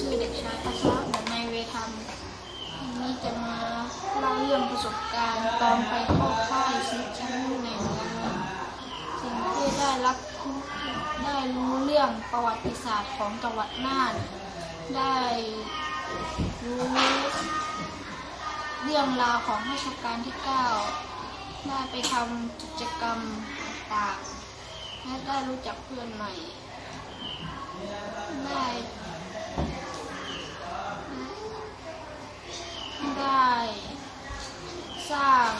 ชื่อเด็กชายภาษาเหมือนในเวทามนนี้จะมาเล่าเรื่องประสบการณ์ตอนไปเข้าค่ายซิชั้นในเมืองสิ่งที่ได้รับได้รู้เรื่องประวัติศาสตร์ของจังหวัดน่าน ได้รู้เรื่องราวของราชการที่ 9 ได้ไปทำกิจกรรมต่างๆและได้รู้จักเพื่อนใหม่ได้ ได้สร้าง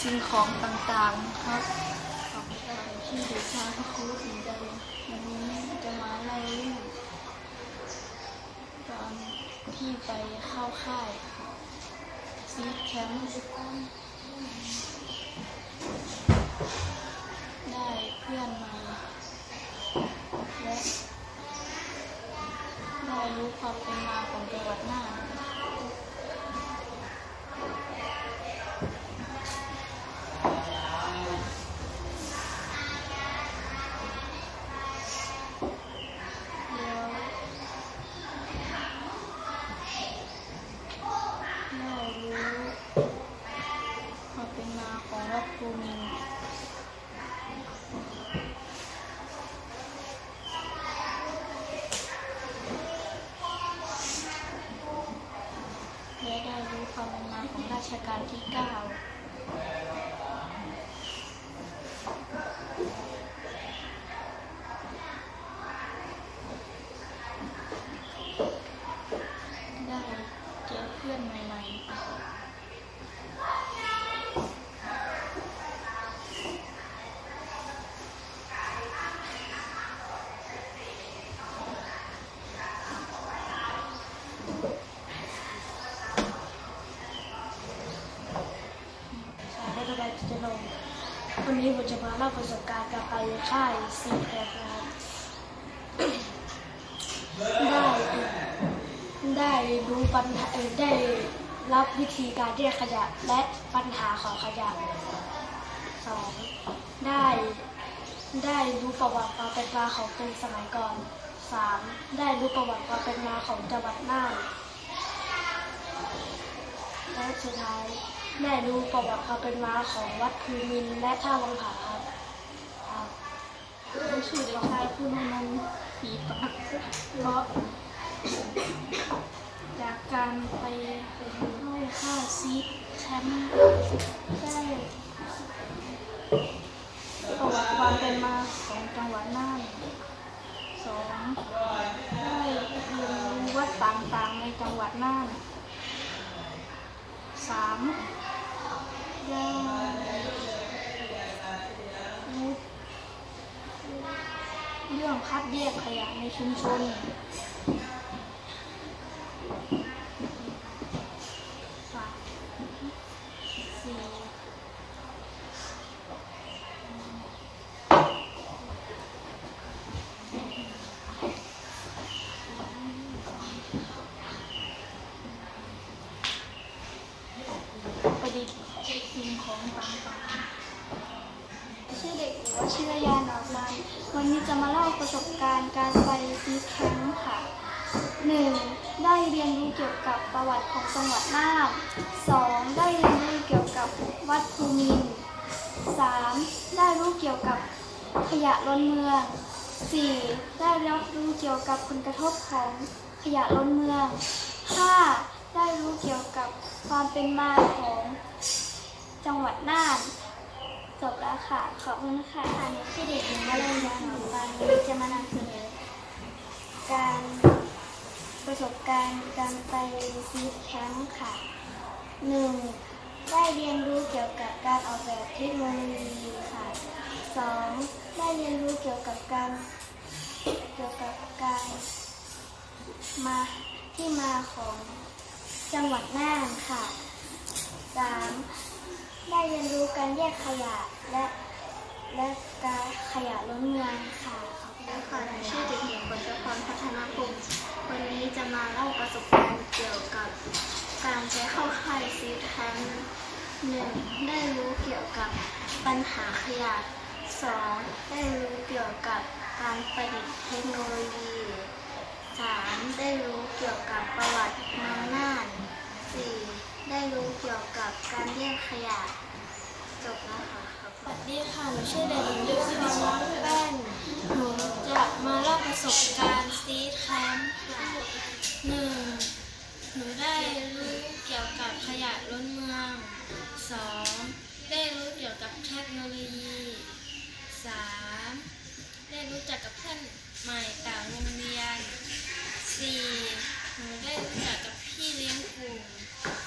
สิ่งของต่างๆครับขอบคุณที่ดูชาพระครูสินใจวันนี้จะมาเล่าเรื่องตอนที่ไปเข้าค่ายซีแคมป์ได้เพื่อนม่และได้รู้ความเป็นมาของจังหวัดน่าน พื่อนใหม่ๆสายได้ระบายจะลงวันนี้ผมจะมาเล่าประสบการณ์การไปค่ายซีแพรนะครับได้ ได้รู้ปัญหาเอ่อได้รับวิธีการแยกขยะและปัญหาของขยะสองได้ได้รู้ประวัติความเป็นมาของเป็นสมัยก่อนสามได้รู้ประวัติความเป็นมาของจังหวัดน่านและสุดท้ายได้รู้ประวัติความเป็นมาของวัดภูมินทร์และท่าวังผาครับครับรู้ชื่อเด็กชายคุณนนท์ฝีปากเพราะ จากการไปเข้าค่าซีดแชมป์ได้ประวัติความเป็นมาของจังหวัดน่านสองได้เรียนรู้วัดต่างๆในจังหวัดน่านสามได้รู้เรื่องคัดแยกขยะในชุมชนสามสี่ ประดิษฐ์สิ่งของต่างชื่อเด็กหรือว่าชื่อยาหนอกลายวันนี้จะมาเล่าประสบการณ์การไปซีแคมป์ค่ะ 1. ได้เรียนรู้เกี่ยวกับประวัติของจังหวัดน่าน 2. ได้เรียนรู้เกี่ยวกับวัดภูมิน 3. ได้รู้เกี่ยวกับขยะล้นเมือง 4. ได้รับรู้เกี่ยวกับผลกระทบของขยะล้นเมือง 5. ได้รู้เกี่ยวกับความเป็นมาของจังหวัดน่านจบแล้วค่ะ ขอบคุณค่ะอันนี้ที่เด็กหญิงวลัญญาหนองบางวันนี้จะมานำเสนอการประสบการณ์การไปซีแคมป์ค่ะหนึ่งได้เรียนรู้เกี่ยวกับการออกแบบเทคโนโลยีค่ะสองได้เรียนรู้เกี่ยวกับการเกี่ยวกับการมาที่มาของ จังหวัดน่านค่ะสามได้เรียนรู้การแยกขยะและและการขยะล้นเมืองค่ะขอบคุณค่ะชื่อเด็กหญิงบชพรพัฒนาภูมิวันนี้จะมาเล่าประสบการณ์เกี่ยวกับการไปเข้าค่ายซีแทนหนึ่งได้รู้เกี่ยวกับปัญหาขยะสองได้รู้เกี่ยวกับการประดิษฐ์เทคโนโลยีสามได้รู้เกี่ยวกับประวัติ ได้รู้เกี่ยวกับการแยกขยะจบแล้วค่ะสวัสดีค่ะ หนูชื่อเด็กหญิงยุพิมพ์แป้นหนูจะมาเล่าประสบการณ์ซีดแคมป์หนึ่งหนูได้รู้เกี่ยวกับขยะล้นเมืองสองได้รู้เกี่ยวกับเทคโนโลยีสามได้รู้จักกับเพื่อนใหม่ต่างโรงเรียนสี่หนูได้รู้จักกับพี่เลี้ยงกลุ่ม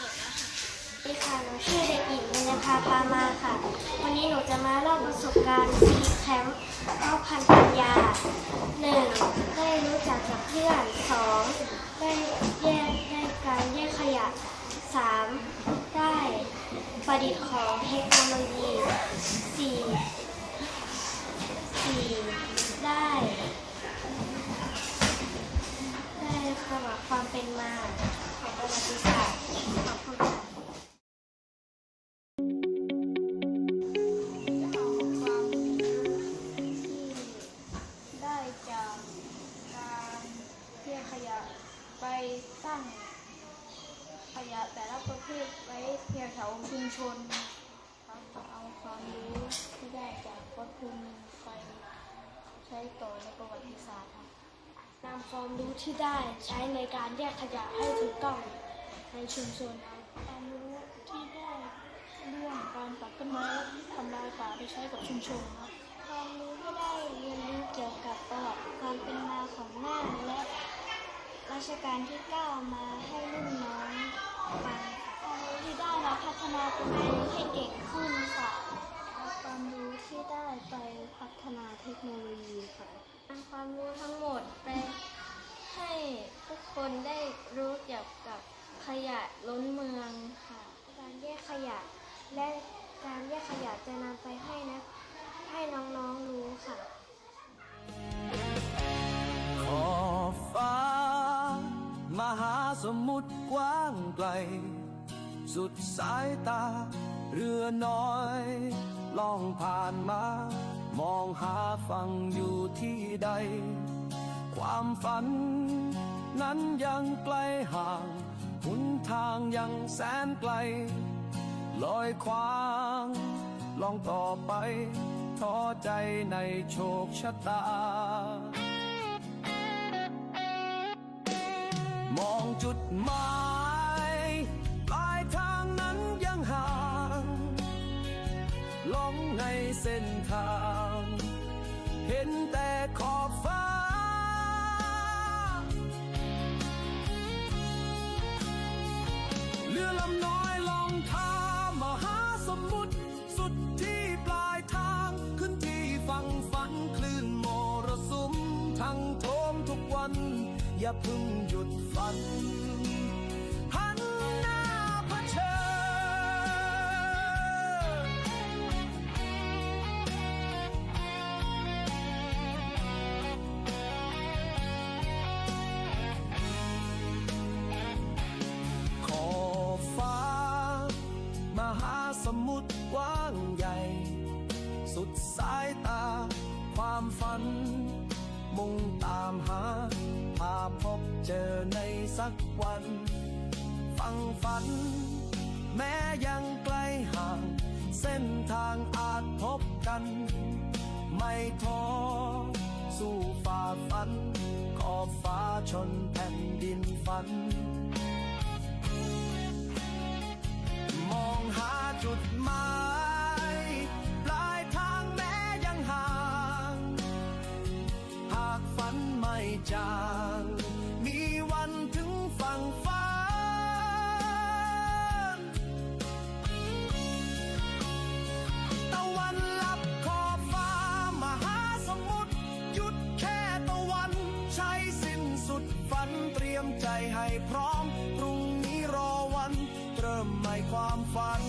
จบแล้วค่ะ สวัสดีค่ะ หนูชื่อเด็ก หญิงเบญญภาพามาค่ะ วันนี้หนูจะมาเล่าประสบการณ์ซีแคมป์เข้าพันปัญญาหนึ่งได้รู้จักกับเพื่อนสองได้แยกได้การแยกขยะสามได้ประดิษฐ์ของเทคโนโลยีสี่สี่ได้ ได้ประวัติความเป็นมาของประวัติศาสตร์ขอบคุณค่ะ ความรู้ที่ได้ใช้ในการแยกขยะให้ถูกต้องในชุมชนครับความรู้ที่ได้เรื่องการตัดต้นไม้ทำลายป่าไปใช้กับชุมชนครับความรู้ที่ได้เรียนรู้เกี่ยวกับประวัติความเป็นมาของน่านและรัชกาลที่9มาให้รุ่นน้องฟังค่ะความรู้ที่ได้มาพัฒนาตัวเองให้เก่งขึ้นค่ะความรู้ที่ได้ไปพัฒนาเทคโนโลยีค่ะนำความรู้ทั้งหมดไป ให้ทุกคนได้รู้เกี่ยวกับขยะล้นเมืองค่ะ การแยกขยะและการแยกขยะจะนำไปให้นะให้น้องๆรู้ค่ะ ขอบฟ้ามหาสมุทรกว้างไกล สุดสายตา เรือน้อยล่องผ่านมา มองหาฝั่งอยู่ที่ใด ความฝัน นั้นยังไกลห่างหนทางยังแสนไกล ลอยควาง ลองต่อไปท้อใจในโชคชะตา มองจุดหมายปลายทางนั้นยังห่างหลงในเส้นทาง เห็นแต่ขอบฟ้า ลำน้อยลองทามหาสมุทรสุดที่ปลายทางขึ้นที่ฝั่งฝันคลื่นมรสุมทั้งโทมทุกวัน อย่าพึ่งหยุด ฝัน มุ่งตามหา พาพบเจอในสักวัน ฟังฝัน แม้ยังไกลห่าง เส้นทางอาจพบกัน ไม่ท้อสู้ฝ่าฟัน ขอบฟ้าชนแผ่นดินฝัน มองหาจุดหมาย พร้อม พรุ่งนี้รอวัน เริ่มใหม่ความฝันน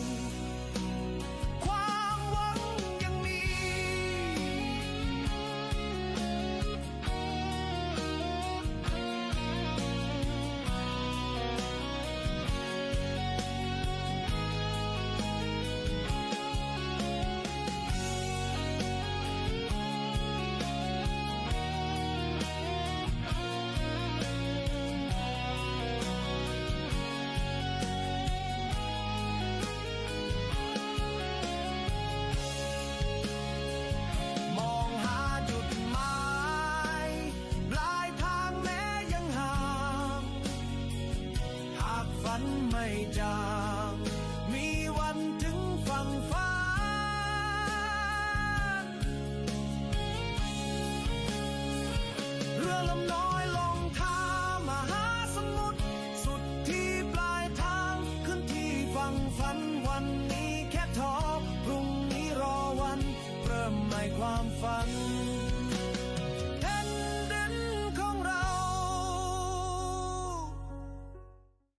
จาง มีวันถึงฝั่งฟ้า เรือลำน้อง